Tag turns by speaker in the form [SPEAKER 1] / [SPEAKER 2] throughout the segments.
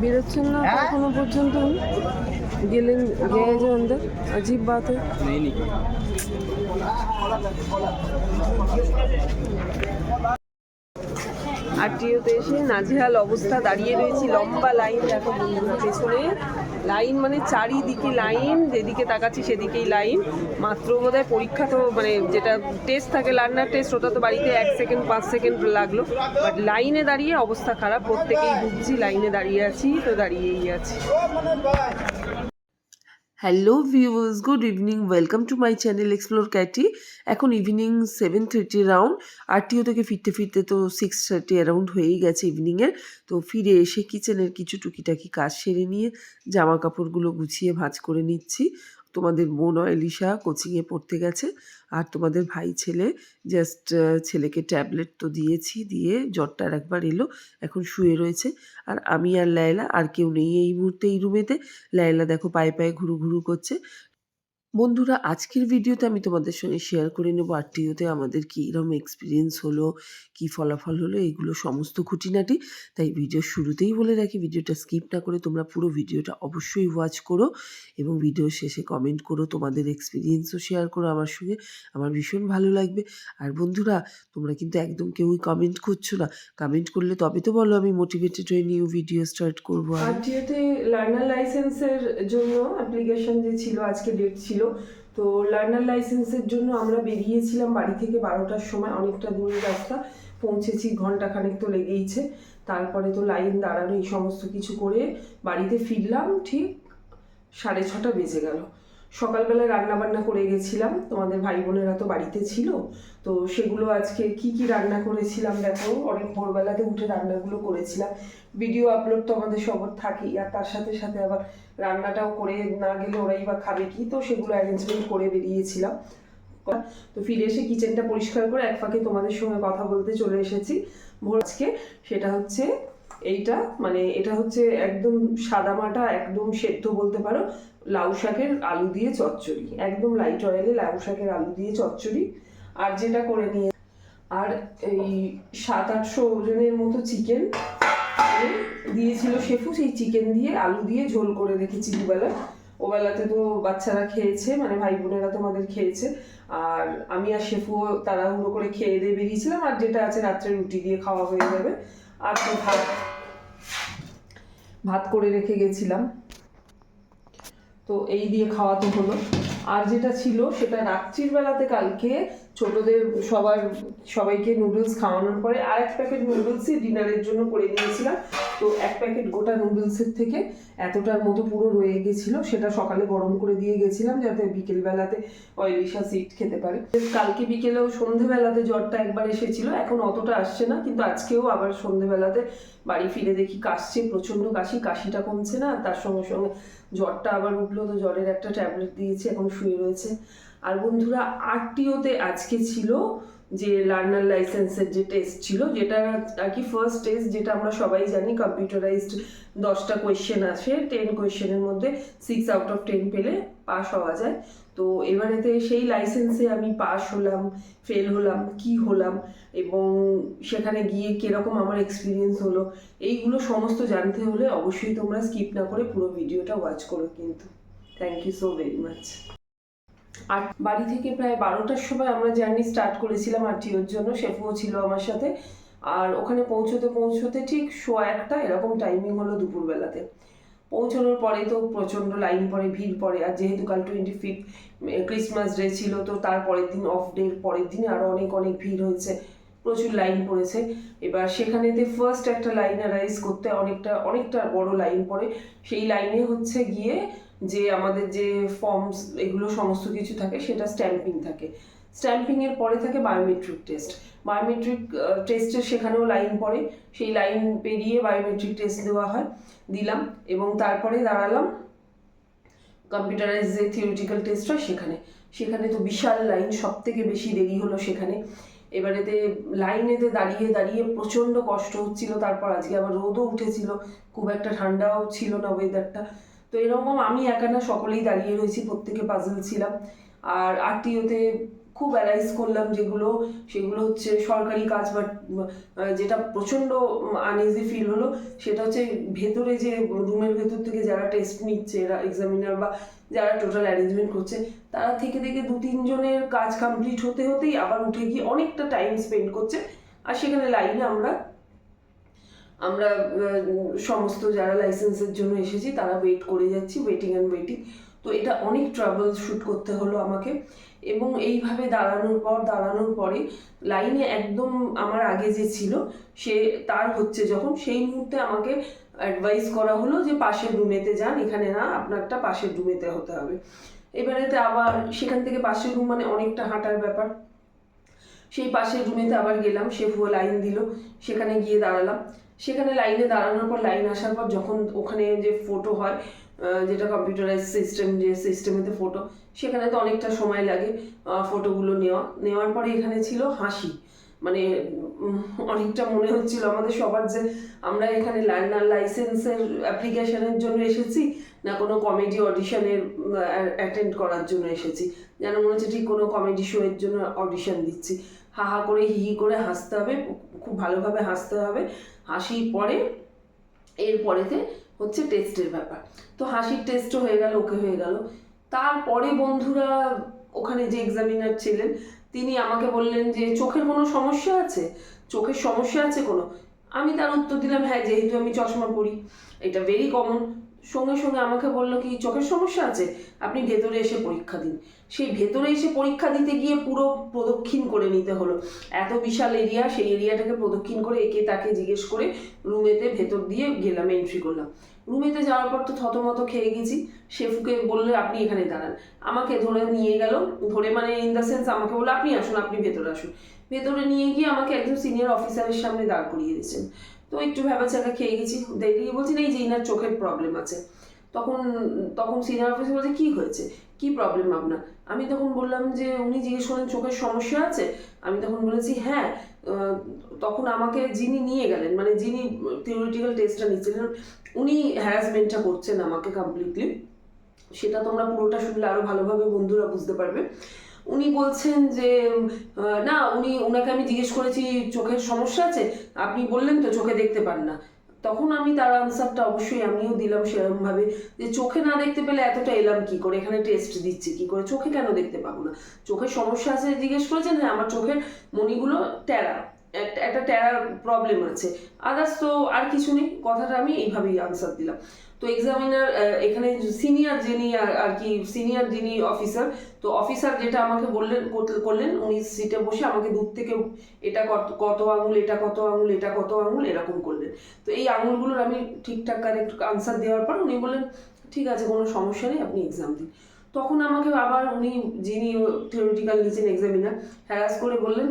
[SPEAKER 1] বেরোচ্ছেন না এখনো পর্যন্ত গেলেন গিয়ে যে अंदर अजीब बात है
[SPEAKER 2] नहीं नहीं
[SPEAKER 1] আরটিওতে এসে নাজেহাল অবস্থা দাঁড়িয়ে রয়েছি লম্বা লাইন দেখো বন্ধুরা পেছনে লাইন মানে চারিদিকে লাইন, যেদিকে তাকাচ্ছি সেদিকেই লাইন। মাত্র বোধহয় পরীক্ষা তো মানে যেটা টেস্ট থাকে লার্নার টেস্ট ওটা তো বাড়িতে এক সেকেন্ড পাঁচ সেকেন্ড লাগল। বাট লাইনে দাঁড়িয়ে অবস্থা খারাপ, প্রত্যেকেই বুঝছি লাইনে দাঁড়িয়ে আছি, তো দাঁড়িয়েই আছি। Hello viewers good evening welcome to my channel explore Katie এখন evening seven thirty round RTO থেকে ফিরতে ফিরতে তো সিক্স থার্টি অ্যারাউন্ড হয়েই গেছে ইভিনিংয়ের তো ফিরে এসে কিচেনের কিছু টুকিটাকি কাজ সেরে নিয়ে জামা কাপড়গুলো গুছিয়ে ভাঁজ করে নিচ্ছি। তোমাদের বোন এলিশা কোচিংয়ে পড়তে গেছে। আর তোমাদের ভাই ছেলে জাস্ট ছেলেকে ট্যাবলেট তো দিয়েছি, দিয়ে জ্বরটা একবার এলো, এখন শুয়ে রয়েছে। আর আমি আর লায়লা আর কেউ নেই এই মুহূর্তে এই রুমেতে লায়লা দেখো পায়ে পায়ে ঘুরু ঘুরু করছে। বন্ধুরা, আজকের ভিডিওতে আমি তোমাদের সঙ্গে শেয়ার করে নেব আরটিওতে আমাদের কী রকম এক্সপিরিয়েন্স হলো, কি ফলাফল হলো এগুলো সমস্ত খুঁটিনাটি। তাই ভিডিও শুরুতেই বলে রাখি, ভিডিওটা স্কিপ না করে তোমরা পুরো ভিডিওটা অবশ্যই ওয়াচ করো এবং ভিডিও শেষে কমেন্ট করো, তোমাদের এক্সপিরিয়েন্সও শেয়ার করো আমার সঙ্গে। আমার ভীষণ ভালো লাগবে। আর বন্ধুরা, তোমরা কিন্তু একদম কেউই কমেন্ট করছ না। কমেন্ট করলে তবে তো বলো আমি মোটিভেটেড হয়ে নিউ ভিডিও স্টার্ট করব। আর
[SPEAKER 3] আরটিওতে লার্নার লাইসেন্সের জন্য অ্যাপ্লিকেশন যে ছিল, আজকে ডেট ছিল তো লার্নার লাইসেন্সের জন্য আমরা বেরিয়েছিলাম বাড়ি থেকে বারোটার সময়, অনেকটা দূরের রাস্তা। পৌঁছেছি ঘণ্টা খানেক তো লেগেইছে। তারপরে তো লাইন দাঁড়ানো, এই সমস্ত কিছু করে বাড়িতে ফিরলাম, ঠিক সাড়ে ছটা বেজে গেল। সকালবেলা রান্না বান্না করে গেছিলাম। তোমাদের ভাই বোনেরা তো বাড়িতে ছিল। তো সেগুলো আজকে কি কি রান্না করেছিলাম দেখো? অনেক ভোরবেলাতে উঠে রান্নাগুলো করেছিলাম। ভিডিও আপলোড তো আমাদের সবার থাকেই। আর তার সাথে সাথে আবার রান্নাটাও করে না গেলে ওরাই বা খাবে কি? তো সেগুলো অ্যারেঞ্জমেন্ট করে বেরিয়েছিলাম। তো ফিরে এসে কিচেনটা পরিষ্কার করে এক ফাঁকে তোমাদের সঙ্গে কথা বলতে চলে এসেছি। ভোর আজকে সেটা হচ্ছে এইটা। মানে এটা হচ্ছে একদম সাদামাটা একদম সেদ্ধ বলতে পারো। লাউ শাকের আলু দিয়ে চচ্চড়ি। একদম লাইট অয়েলে লাউ শাকের আলু দিয়ে চচ্চড়ি। আর যেটা করে নিয়ে আর এই সাত আটশো ওজনের মতো চিকেন দিয়েছিল শেফু। সেই চিকেন দিয়ে আলু দিয়ে ঝোল করে রেখেছি দুবেলা। ওবেলাতে তো বাচ্চারা খেয়েছে মানে ভাই বোনেরা তোমাদের খেয়েছে। আর আমি আর শেফুও তাড়াহুড়ো করে খেয়ে দিয়ে বেরিয়েছিলাম। আর যেটা আছে রাত্রে রুটি দিয়ে খাওয়া হয়ে যাবে। আর তো ভাত ভাত করে রেখে গেছিলাম। তো এই দিয়ে খাওয়াতে হলো। আর যেটা ছিল সেটা রাত্রির বেলাতে কালকে ছোটদের সবার, সবাইকে নুডলস খাওয়ানোর পরে আর এক প্যাকেট নুডলসই ডিনারের জন্য করে নিয়েছিলাম। তো এক প্যাকেট গোটা নুডলসের থেকে এতটার মতো পুরো রয়ে গেছিল, সেটা সকালে গরম করে দিয়ে গেছিলাম যাতে বিকেল বেলাতে অয়েলিশা সিট খেতে পারে। কালকে বিকেলেও সন্ধেবেলাতে জ্বরটা একবার এসেছিল, এখন অতটা আসছে না, কিন্তু আজকেও আবার সন্ধেবেলাতে বাড়ি ফিরে দেখি কাশছে, প্রচণ্ড কাশি, কাশিটা কমছে না, তার সঙ্গে সঙ্গে জ্বরটা আবার উঠল, তো জ্বরের একটা ট্যাবলেট দিয়েছি, এখন শুয়ে রয়েছে। আর বন্ধুরা, আরটিওতে আজকে ছিল যে লার্নার লাইসেন্সের যে টেস্ট ছিল, যেটা আর কি ফার্স্ট টেস্ট যেটা আমরা সবাই জানি কম্পিউটারাইজড দশটা কোয়েশ্চেন আসে টেন কোয়েশ্চেনের মধ্যে সিক্স আউট অফ টেন পেলে পাস হওয়া যায়। তো এবারেতে সেই লাইসেন্সে আমি পাস হলাম ফেল হলাম, কি হলাম, এবং সেখানে গিয়ে কীরকম আমার এক্সপিরিয়েন্স হলো, এইগুলো সমস্ত জানতে হলে অবশ্যই তোমরা স্কিপ না করে পুরো ভিডিওটা ওয়াচ করো কিন্তু। Thank you so very much আর বাড়ি থেকে প্রায় বারোটার সময় আমরা জার্নি স্টার্ট করেছিলাম আরটিওর জন্য, শেফুও ছিল আমার সাথে। আর ওখানে পৌঁছতে পৌঁছতে ঠিক সোয়া একটা, এরকম টাইমিং হলো দুপুরবেলাতে। পৌঁছানোর পরে তো প্রচণ্ড লাইন পড়ে, ভিড় পড়ে। আর যেহেতু কাল টোয়েন্টি ফিফ ক্রিসমাস ডে ছিল, তো তার পরের দিন অফ ডের পরের দিনে আরও অনেক অনেক ভিড় হয়েছে। প্রচুর লাইন পড়েছে। এবার সেখানেতে ফার্স্ট একটা লাইন অ্যারাইজ করতে অনেকটা অনেকটা বড় লাইন পড়ে। সেই লাইনে হচ্ছে গিয়ে যে আমাদের যে ফর্মস এগুলো সমস্ত কিছু থাকে, সেটা স্ট্যাম্পিং থাকে। স্ট্যাম্পিংয়ের পরে থাকে বায়োমেট্রিক টেস্ট বায়োমেট্রিক টেস্টের সেখানেও লাইন পড়ে। সেই লাইন পেরিয়ে বায়োমেট্রিক টেস্ট দেওয়া হয়, দিলাম। এবং তারপরে দাঁড়ালাম। কম্পিউটারাইজ যে থিওরিটিক্যাল টেস্ট হয় সেখানে। সেখানে তো বিশাল লাইন সব থেকে বেশি দেরি হলো সেখানে। এবারেতে লাইনেতে দাঁড়িয়ে দাঁড়িয়ে প্রচণ্ড কষ্ট হচ্ছিল। তারপর আজকে আবার রোদও উঠেছিল। খুব একটা ঠান্ডাও ছিল না ওয়েদারটা তো এরকম আমি একা না, সকলেই দাঁড়িয়ে রয়েছি, প্রত্যেকে পাজল ছিলাম। আর আরটিওতে খুব অ্যারাইজ করলাম যেগুলো, সেগুলো হচ্ছে সরকারি কাজ বা যেটা প্রচণ্ড আনইজি ফিল হলো, সেটা হচ্ছে ভেতরে যে রুমের ভেতর থেকে যারা টেস্ট নিচ্ছে, এরা এক্সামিনার বা যারা টোটাল অ্যারেঞ্জমেন্ট করছে, তারা থেকে থেকে দু তিনজনের কাজ কমপ্লিট হতে হতেই আবার উঠে গিয়ে অনেকটা টাইম স্পেন্ড করছে। আর সেখানে লাইনে আমরা আমরা সমস্ত যারা লাইসেন্সের জন্য এসেছি, তারা ওয়েট করে যাচ্ছি ওয়েটিং অ্যান্ড ওয়েটিং তো এটা অনেক ট্রাভেল শ্যুট করতে হলো আমাকে। এবং এইভাবে দাঁড়ানোর পর, দাঁড়ানোর পরে লাইনে একদম আমার আগে যে ছিল, সে তার হচ্ছে যখন, সেই মুহূর্তে আমাকে অ্যাডভাইস করা হলো যে পাশের রুমেতে যান, এখানে না, আপনারটা পাশের রুমেতে হতে হবে। এবারেতে আবার, সেখান থেকে পাশের রুম মানে অনেকটা হাঁটার ব্যাপার। সেই পাশের রুমেতে আবার গেলাম, সে লাইন দিল, সেখানে গিয়ে দাঁড়ালাম। সেখানে লাইনে দাঁড়ানোর পর লাইন আসার পর যখন ওখানে যে ফটো হয় যেটা কম্পিউটারাইজ সিস্টেম যে সিস্টেমেতে ফটো সেখানে তো অনেকটা সময় লাগে ফটোগুলো নেওয়া। নেওয়ার পরে এখানে ছিল হাসি। মানে অনেকটা মনে হচ্ছিল আমাদের সবার যে আমরা এখানে লার্নার লাইসেন্সের অ্যাপ্লিকেশনের জন্য এসেছি, না কোনো কমেডি অডিশনের অ্যাটেন্ড করার জন্য এসেছি। যেন মনে হচ্ছে ঠিক কোনো কমেডি শো এর জন্য অডিশন দিচ্ছি। হা হা করে হি হি করে হাসতে হবে। খুব ভালোভাবে হাসতে হবে। হাসি পরে, এর পরেতে হচ্ছে টেস্টের ব্যাপার। তো হাসির টেস্টও হয়ে গেল, ওকে হয়ে গেল। তারপরে বন্ধুরা, ওখানে যে এক্সামিনার ছিলেন, তিনি আমাকে বললেন যে, চোখের কোনো সমস্যা আছে? চোখের সমস্যা আছে কোনো? আমি তার উত্তর দিলাম হ্যাঁ যেহেতু আমি চশমা পরি, এটা ভেরি কমন সঙ্গে সঙ্গে আমাকে বলল কি, চোখের সমস্যা আছে? আপনি ভেতরে এসে পরীক্ষা দিন। সেই ভেতরে এসে পরীক্ষা দিতে গিয়ে পুরো প্রদক্ষিণ করে নিতে হলো। এত বিশাল এরিয়া সেই এরিয়াটাকে প্রদক্ষিণ করে একে তাকে জিজ্ঞেস করে রুমেতে ভেতর দিয়ে গেলাম এন্ট্রি করলাম। রুমেতে যাওয়ার পর তো থতমত খেয়ে গেছি। শেফুকে বললে, আপনি এখানে দাঁড়ান। আমাকে ধরে নিয়ে গেল। ধরে মানে ইন দ্য সেন্স আমাকে বলল, আপনি আসুন, আপনি ভেতরে আসুন। ভেতরে নিয়ে গিয়ে আমাকে একজন সিনিয়র অফিসারের সামনে দাঁড় করিয়ে দিয়েছেন। তো একটু ভেবাচাকা খেয়ে গেছি। দেখে বলছি, না, এই যে ইনার চোখের প্রবলেম আছে। তখন তখন সিনিয়র অফিসার বলছে, কি হয়েছে? কি প্রবলেম আপনার? আমি তখন বললাম যে, উনি জিজ্ঞেস করলেন, চোখের সমস্যা আছে? আমি তখন বলেছি হ্যাঁ। তখন আমাকে যিনি নিয়ে গেলেন মানে যিনি থিওরিটিক্যাল টেস্টটা নিচ্ছিলেন, উনি হ্যারাসমেন্টটা করছেন আমাকে কমপ্লিটলি সেটা তোমরা পুরোটা শুনলে আরও ভালোভাবে বন্ধুরা বুঝতে পারবে। উনি বলছেন যে না, উনি ওনাকে আমি জিজ্ঞেস করেছি, চোখের সমস্যা আছে? আপনি বললেন তো চোখে দেখতে পান না। তখন আমি তার আনসারটা অবশ্যই আমিও দিলাম সেরকমভাবে, যে চোখে না দেখতে পেলে এতটা এলাম কি করে? এখানে টেস্ট দিচ্ছে কি করে? চোখে কেন দেখতে পাবো না? চোখের সমস্যা আছে জিজ্ঞেস করেছেন? হ্যাঁ আমার চোখের মণিগুলো টেরা। একটা- টেরার প্রবলেম আছে। আদার্স তো আর কিছু নেই। কথাটা আমি এইভাবেই আনসার দিলাম। তো এক্সামিনার এখানে সিনিয়র যিনি আর কি সিনিয়র যিনি অফিসার তো অফিসার যেটা আমাকে বললেন করলেন, উনি সিটে বসে আমাকে দূর থেকে এটা কত কত আঙুল, এটা কত আঙুল, এটা কত আঙুল, এরকম করলেন। তো এই আঙুলগুলোর আমি ঠিকঠাক কারেক্ট আনসার দেওয়ার পর উনি বললেন, ঠিক আছে, কোনো সমস্যা নেই, আপনি এক্সাম দিন। তখন আমাকে আবার উনি যিনি থিওরিটিক্যাল নিচেন এক্সামিনার হ্যারাস করে বললেন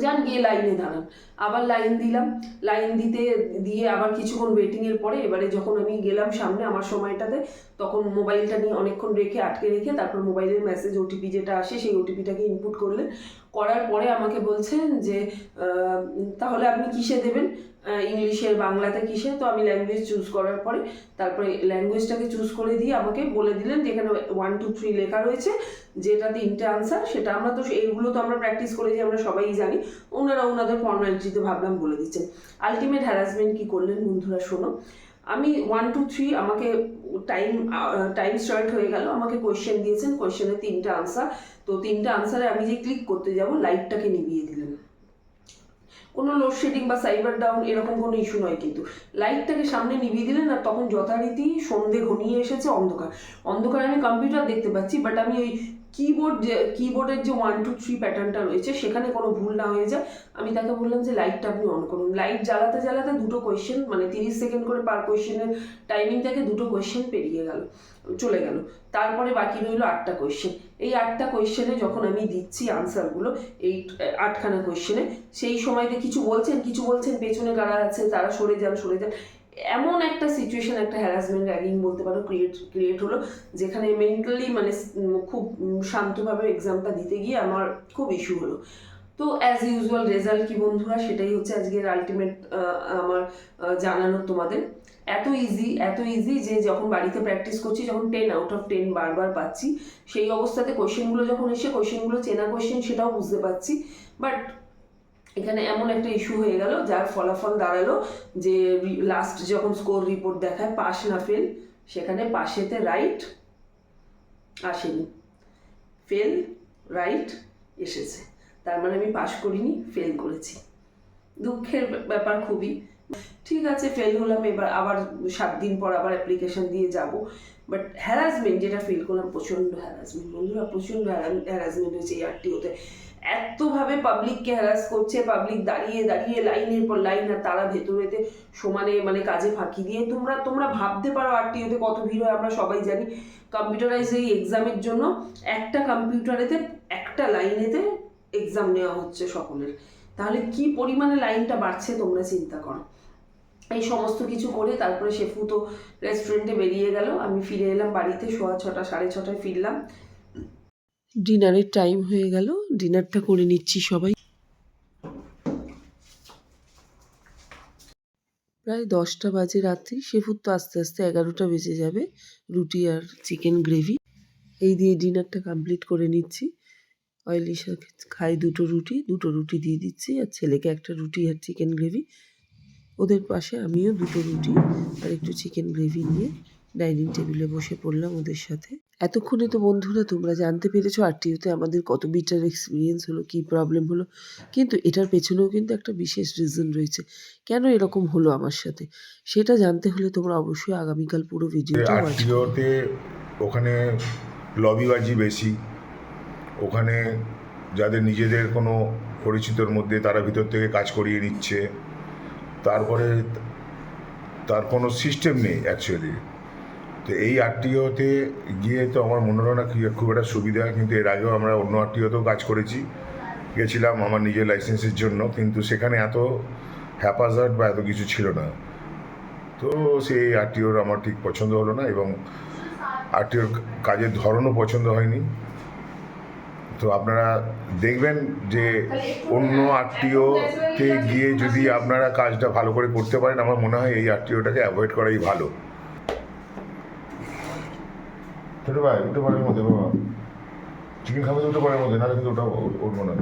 [SPEAKER 3] যান, গিয়ে লাইনে দাঁড়ান। আবার লাইন দিলাম। লাইন দিতে, দিয়ে আবার কিছুক্ষণ ওয়েটিংয়ের পরে এবারে যখন আমি গেলাম সামনে আমার সময়টাতে, তখন মোবাইলটা নিয়ে অনেকক্ষণ রেখে, আটকে রেখে তারপর মোবাইলের মেসেজ ওটিপি যেটা আসে, সেই ওটিপিটাকে ইনপুট করলেন। করার পরে আমাকে বলছেন যে তাহলে আপনি কিসে দেবেন? ইংলিশের বাংলাতে কিসে? তো আমি ল্যাঙ্গুয়েজ চুজ করার পরে তারপরে ল্যাঙ্গুয়েজটাকে চুজ করে দিয়ে আমাকে বলে দিলেন যে এখানে ওয়ান টু থ্রি লেখা রয়েছে, যেটা তিনটে আনসার সেটা আমরা তো এইগুলো তো আমরা প্র্যাকটিস করেছি আমরা সবাই জানি। ওনারা ওনাদের ফর্মালিটিতে ভাবলাম বলে দিচ্ছেন। আলটিমেট হ্যারাসমেন্ট কি করলেন বন্ধুরা শোনো। আমি ওয়ান টু থ্রি আমাকে টাইম টাইম স্টার্ট হয়ে গেল, আমাকে কোয়েশ্চেন দিয়েছেন কোয়েশ্চেনের তিনটে আনসার তো তিনটে আনসারে আমি যে ক্লিক করতে যাব লাইটটাকে নিভিয়ে দিলেন। কোনো লোডশেডিং বা সাইবার ডাউন এরকম কোনো ইস্যু নয় কিন্তু। লাইটটাকে সামনে নিভিয়ে দিলেন আর তখন যথারীতি সন্ধে ঘনিয়ে এসেছে অন্ধকার। অন্ধকারে আমি কম্পিউটার দেখতে পাচ্ছি বাট আমি ওই কিবোর্ড যে কিবোর্ডের যে ওয়ান টু থ্রি প্যাটার্নটা রয়েছে, সেখানে কোনো ভুল না হয়ে যায়। আমি তাকে বললাম যে লাইটটা আপনি অন করুন। লাইট জ্বালাতে জ্বালাতে দুটো কোয়েশ্চেন মানে তিরিশ সেকেন্ড করে পার কোয়েশ্চেনের টাইমিং থেকে দুটো কোয়েশ্চেন পেরিয়ে গেল, চলে গেল। তারপরে বাকি রইল আটটা কোয়েশ্চেন এই আটটা কোয়েশ্চেনে যখন আমি দিচ্ছি আনসারগুলো এই আটখানা কোয়েশ্চেনে সেই সময়তে কিছু বলছেন কিছু বলছেন, পেছনে কারা আছে, তারা সরে যান সরে যান। এমন একটা সিচুয়েশন একটা হ্যারাসমেন্ট র্যাগিং বলতে পারো ক্রিয়েট ক্রিয়েট হলো, যেখানে মেন্টালি মানে খুব শান্তভাবে এক্সামটা দিতে গিয়ে আমার খুব ইস্যু হলো। তো অ্যাজ ইউজুয়াল রেজাল্ট কি বন্ধুরা? সেটাই হচ্ছে আজকের আলটিমেট আমার জানানো তোমাদের। এত ইজি এত ইজি যে যখন বাড়িতে প্র্যাকটিস করছি, যখন টেন আউট অফ টেন বারবার পাচ্ছি, সেই অবস্থাতে কোয়েশ্চেনগুলো যখন এসে কোশ্চেনগুলো চেনা কোশ্চেন সেটাও বুঝতে পারছি। বাট এখানে এমন একটা ইস্যু হয়ে গেল, যার ফলাফল দাঁড়াল যে লাস্ট যখন স্কোর রিপোর্ট দেখায়, পাস না ফেল সেখানে পাশেতে রাইট আসেনি। ফেল রাইট এসেছে। তার মানে আমি পাশ করিনি ফেল করেছি। দুঃখের ব্যাপার খুবই। ঠিক আছে ফেল হলাম, এবার আবার সাত দিন পর আবার অ্যাপ্লিকেশন দিয়ে যাব। বাট হ্যারাসমেন্ট যেটা ফিল করলাম, প্রচণ্ড হ্যারাসমেন্ট বন্ধুরা, প্রচণ্ড হ্যারাসমেন্ট হয়েছে এই আরটিওতে এতভাবে পাবলিককে হ্যারাস করছে পাবলিক দাঁড়িয়ে দাঁড়িয়ে লাইনের পর লাইন আর তারা ভেতরেতে সমানে মানে কাজে ফাঁকি দিয়ে। তোমরা তোমরা ভাবতে পারো আরটিওতে কত ভিড় হয়, আমরা সবাই জানি। কম্পিউটারাইজ এই এক্সামের জন্য একটা কম্পিউটারেতে একটা লাইনেতে এক্সাম নেওয়া হচ্ছে সকলের। তাহলে কি পরিমাণে লাইনটা বাড়ছে তোমরা চিন্তা করো। এই সমস্ত কিছু করে তারপরে শেফু তো রেস্টুরেন্টে বেরিয়ে গেল। আমি ফিরে এলাম বাড়িতে, সোয়া ছটা, সাড়ে ছটায় ফিরলাম। ডিনারের টাইম হয়ে গেল। ডিনারটা করে নিচ্ছি সবাই। প্রায় দশটা বাজে রাত্রি। শেফুর তো আস্তে আস্তে এগারোটা বেজে যাবে। রুটি আর চিকেন গ্রেভি এই দিয়ে ডিনারটা কমপ্লিট করে নিচ্ছি। অয়েলি খাই দুটো রুটি। দুটো রুটি দিয়ে দিচ্ছি। আর ছেলেকে একটা রুটি আর চিকেন গ্রেভি ওদের পাশে আমিও দুটো রুটি আর একটু চিকেন গ্রেভি নিয়ে ডাইনিং টেবিলে বসে পড়লাম ওদের সাথে। এতক্ষণে তো বন্ধুরা তোমরা জানতে পেরেছ আরটিওতে আমাদের কত বিটার এক্সপিরিয়েন্স হলো কী প্রবলেম হলো। কিন্তু এটার পেছনেও কিন্তু একটা বিশেষ রিজন রয়েছে। কেন এরকম হলো আমার সাথে? সেটা জানতে হলে তোমরা অবশ্যই আগামীকাল পুরো ভিডিওটা
[SPEAKER 2] আরটিওতে ওখানে লবিবাজি বেশি। ওখানে যাদের নিজেদের কোনো পরিচিতর মধ্যে তারা ভিতর থেকে কাজ করিয়ে নিচ্ছে। তারপরে তার কোনো সিস্টেম নেই অ্যাকচুয়ালি তো এই আরটিওতে গিয়ে তো আমার মনে হলো না খুব একটা সুবিধা, কিন্তু এর আগেও আমরা অন্য আরটিওতেও কাজ করেছি। গেছিলাম আমার নিজের লাইসেন্সের জন্য, কিন্তু সেখানে এত হ্যাপাজার্ড বা এত কিছু ছিল না। তো সেই আরটিওর আমার ঠিক পছন্দ হলো না এবং আরটিওর কাজের ধরনও পছন্দ হয়নি। তো আপনারা দেখবেন যে অন্য আরটিওতে গিয়ে যদি আপনারা কাজটা ভালো করে করতে পারেন, আমার মনে হয় এই আরটিওটাকে অ্যাভয়েড করাই ভালো। ছোটো ভাই, দুটো পরের মধ্যে বাবা। চিকেন খাবে দুটো পরের মধ্যে, নাহলে কিন্তু ওটা উঠবো না।